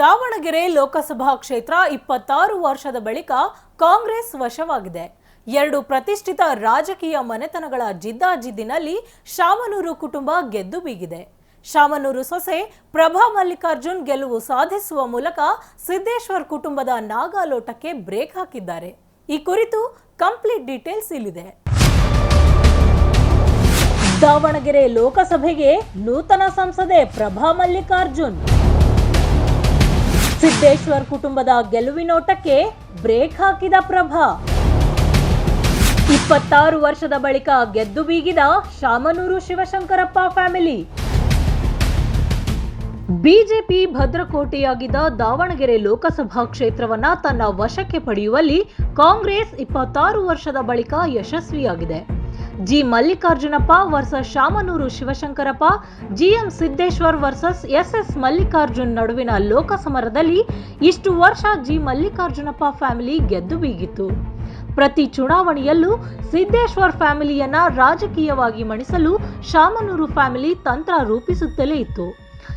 ದಾವಣಗೆರೆ ಲೋಕಸಭಾ ಕ್ಷೇತ್ರ ಇಪ್ಪತ್ತಾರು ವರ್ಷದ ಬಳಿಕ ಕಾಂಗ್ರೆಸ್ ವಶವಾಗಿದೆ. ಎರಡು ಪ್ರತಿಷ್ಠಿತ ರಾಜಕೀಯ ಮನೆತನಗಳ ಜಿದ್ದಾಜಿದ್ದಿನಲ್ಲಿ ಶಾಮನೂರು ಕುಟುಂಬ ಗೆದ್ದು ಬೀಗಿದೆ. ಶಾಮನೂರು ಸೊಸೆ ಪ್ರಭಾ ಮಲ್ಲಿಕಾರ್ಜುನ್ ಗೆಲುವು ಸಾಧಿಸುವ ಮೂಲಕ ಸಿದ್ದೇಶ್ವರ್ ಕುಟುಂಬದ ನಾಗಾಲೋಟಕ್ಕೆ ಬ್ರೇಕ್ ಹಾಕಿದ್ದಾರೆ. ಈ ಕುರಿತು ಕಂಪ್ಲೀಟ್ ಡೀಟೇಲ್ಸ್ ಇಲ್ಲಿದೆ. ದಾವಣಗೆರೆ ಲೋಕಸಭೆಗೆ ನೂತನ ಸಂಸದೆ ಪ್ರಭಾ ಮಲ್ಲಿಕಾರ್ಜುನ್. ಸಿದ್ದೇಶ್ವರ್ ಕುಟುಂಬದ ಗೆಲುವಿನೋಟಕ್ಕೆ ಬ್ರೇಕ್ ಹಾಕಿದ ಪ್ರಭಾ. ಇಪ್ಪತ್ತಾರು ವರ್ಷದ ಬಳಿಕ ಗೆದ್ದು ಬೀಗಿದ ಶಾಮನೂರು ಶಿವಶಂಕರಪ್ಪ ಫ್ಯಾಮಿಲಿ. ಬಿಜೆಪಿ ಭದ್ರಕೋಟೆಯಾಗಿದ್ದ ದಾವಣಗೆರೆ ಲೋಕಸಭಾ ಕ್ಷೇತ್ರವನ್ನ ತನ್ನ ವಶಕ್ಕೆ ಪಡೆಯುವಲ್ಲಿ ಕಾಂಗ್ರೆಸ್ ಇಪ್ಪತ್ತಾರು ವರ್ಷದ ಬಳಿಕ ಯಶಸ್ವಿಯಾಗಿದೆ. G Mallikarjunappa versus Shamanur Shivashankarappa, GM Siddeshwar versus SS Mallikarjun ನಡುವಿನ ಲೋಕಸಮರದಲ್ಲಿ ಇಷ್ಟು ವರ್ಷ ಜಿ ಮಲ್ಲಿಕಾರ್ಜುನಪ್ಪ ಫ್ಯಾಮಿಲಿ ಗೆದ್ದು ಬೀಗಿತ್ತು. ಪ್ರತಿ ಚುನಾವಣೆಯಲ್ಲೂ ಸಿದ್ದೇಶ್ವರ್ ಫ್ಯಾಮಿಲಿಯನ್ನ ರಾಜಕೀಯವಾಗಿ ಮಣಿಸಲು ಶಾಮನೂರು ಫ್ಯಾಮಿಲಿ ತಂತ್ರ ರೂಪಿಸುತ್ತಲೇ ಇತ್ತು.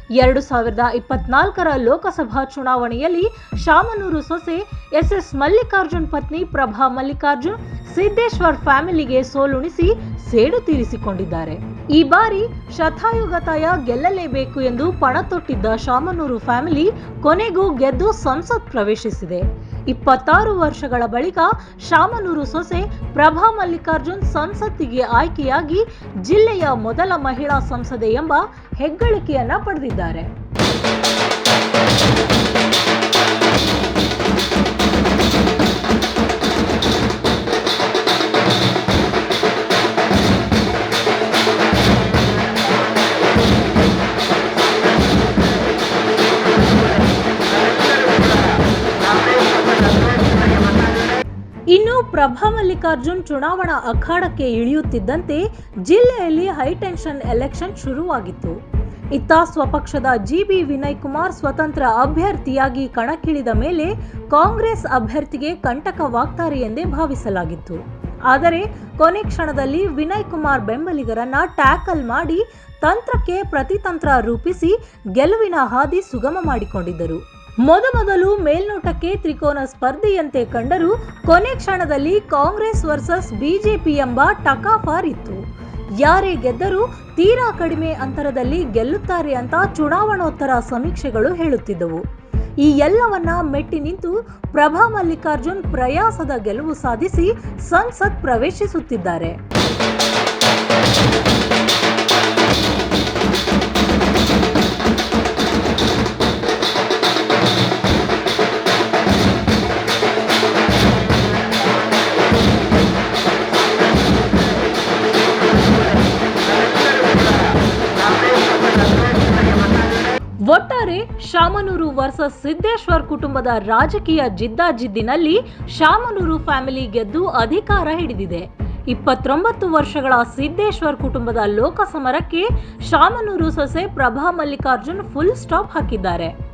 ಎರಡು ಸಾವಿರದ ಇಪ್ಪತ್ನಾಲ್ಕರ ಲೋಕಸಭಾ ಚುನಾವಣೆಯಲ್ಲಿ ಶಾಮನೂರು ಸೊಸೆ ಎಸ್ ಎಸ್ ಮಲ್ಲಿಕಾರ್ಜುನ್ ಪತ್ನಿ ಪ್ರಭಾ ಮಲ್ಲಿಕಾರ್ಜುನ್ ಸಿದ್ದೇಶ್ವರ್ ಫ್ಯಾಮಿಲಿಗೆ ಸೋಲುಣಿಸಿ ಸೇಡು ತೀರಿಸಿಕೊಂಡಿದ್ದಾರೆ. ಈ ಬಾರಿ ಶತಾಯುಗತಾಯ ಗೆಲ್ಲಲೇಬೇಕು ಎಂದು ಪಣ ತೊಟ್ಟಿದ್ದ ಶಾಮನೂರು ಫ್ಯಾಮಿಲಿ ಕೊನೆಗೂ ಗೆದ್ದು ಸಂಸತ್ ಪ್ರವೇಶಿಸಿದೆ. ಇಪ್ಪತ್ತಾರು ವರ್ಷಗಳ ಬಳಿಕ ಶಾಮನೂರು ಸೊಸೆ ಪ್ರಭಾ ಮಲ್ಲಿಕಾರ್ಜುನ್ ಸಂಸತ್ತಿಗೆ ಆಯ್ಕೆಯಾಗಿ ಜಿಲ್ಲೆಯ ಮೊದಲ ಮಹಿಳಾ ಸಂಸದೆ ಎಂಬ ಹೆಗ್ಗಳಿಕೆಯನ್ನ ಪಡೆದಿದ್ದಾರೆ. ಇನ್ನು ಪ್ರಭಾ ಮಲ್ಲಿಕಾರ್ಜುನ್ ಚುನಾವಣಾ ಅಖಾಡಕ್ಕೆ ಇಳಿಯುತ್ತಿದ್ದಂತೆ ಜಿಲ್ಲೆಯಲ್ಲಿ ಹೈಟೆನ್ಷನ್ ಎಲೆಕ್ಷನ್ ಶುರುವಾಗಿತ್ತು. ಇತ್ತ ಸ್ವಪಕ್ಷದ ಜಿಬಿ ವಿನಯ್ ಕುಮಾರ್ ಸ್ವತಂತ್ರ ಅಭ್ಯರ್ಥಿಯಾಗಿ ಕಣಕ್ಕಿಳಿದ ಮೇಲೆ ಕಾಂಗ್ರೆಸ್ ಅಭ್ಯರ್ಥಿಗೆ ಕಂಟಕವಾಗ್ತಾರೆ ಎಂದೇ ಭಾವಿಸಲಾಗಿತ್ತು. ಆದರೆ ಕೊನೆ ಕ್ಷಣದಲ್ಲಿ ವಿನಯ್ ಕುಮಾರ್ ಬೆಂಬಲಿಗರನ್ನ ಟ್ಯಾಕಲ್ ಮಾಡಿ ತಂತ್ರಕ್ಕೆ ಪ್ರತಿತಂತ್ರ ರೂಪಿಸಿ ಗೆಲುವಿನ ಹಾದಿ ಸುಗಮ ಮಾಡಿಕೊಂಡಿದ್ದರು. ಮೊದಮೊದಲು ಮೇಲ್ನೋಟಕ್ಕೆ ತ್ರಿಕೋನ ಸ್ಪರ್ಧೆಯಂತೆ ಕಂಡರೂ ಕೊನೆ ಕ್ಷಣದಲ್ಲಿ ಕಾಂಗ್ರೆಸ್ ವರ್ಸಸ್ ಬಿಜೆಪಿ ಎಂಬ ಟಕಾಫಾರ್ ಇತ್ತು. ಯಾರೇ ಗೆದ್ದರೂ ತೀರಾ ಕಡಿಮೆ ಅಂತರದಲ್ಲಿ ಗೆಲ್ಲುತ್ತಾರೆ ಅಂತ ಚುನಾವಣೋತ್ತರ ಸಮೀಕ್ಷೆಗಳು ಹೇಳುತ್ತಿದ್ದವು. ಈ ಎಲ್ಲವನ್ನ ಮೆಟ್ಟಿ ನಿಂತು ಪ್ರಭಾ ಮಲ್ಲಿಕಾರ್ಜುನ್ ಪ್ರಯಾಸದ ಗೆಲುವು ಸಾಧಿಸಿ ಸಂಸತ್ ಪ್ರವೇಶಿಸುತ್ತಿದ್ದಾರೆ. ಒಟ್ಟಾರೆ ಶಾಮನೂರು ವರ್ಸಸ್ ಸಿದ್ದೇಶ್ವರ್ ಕುಟುಂಬದ ರಾಜಕೀಯ ಜಿದ್ದಾಜಿದ್ದಿನಲ್ಲಿ ಶಾಮನೂರು ಫ್ಯಾಮಿಲಿ ಗೆದ್ದು ಅಧಿಕಾರ ಹಿಡಿದಿದೆ. ಇಪ್ಪತ್ತೊಂಬತ್ತು ವರ್ಷಗಳ ಸಿದ್ದೇಶ್ವರ್ ಕುಟುಂಬದ ಲೋಕಸಮರಕ್ಕೆ ಶಾಮನೂರು ಸೊಸೆ ಪ್ರಭಾ ಮಲ್ಲಿಕಾರ್ಜುನ್ ಫುಲ್ ಸ್ಟಾಪ್ ಹಾಕಿದ್ದಾರೆ.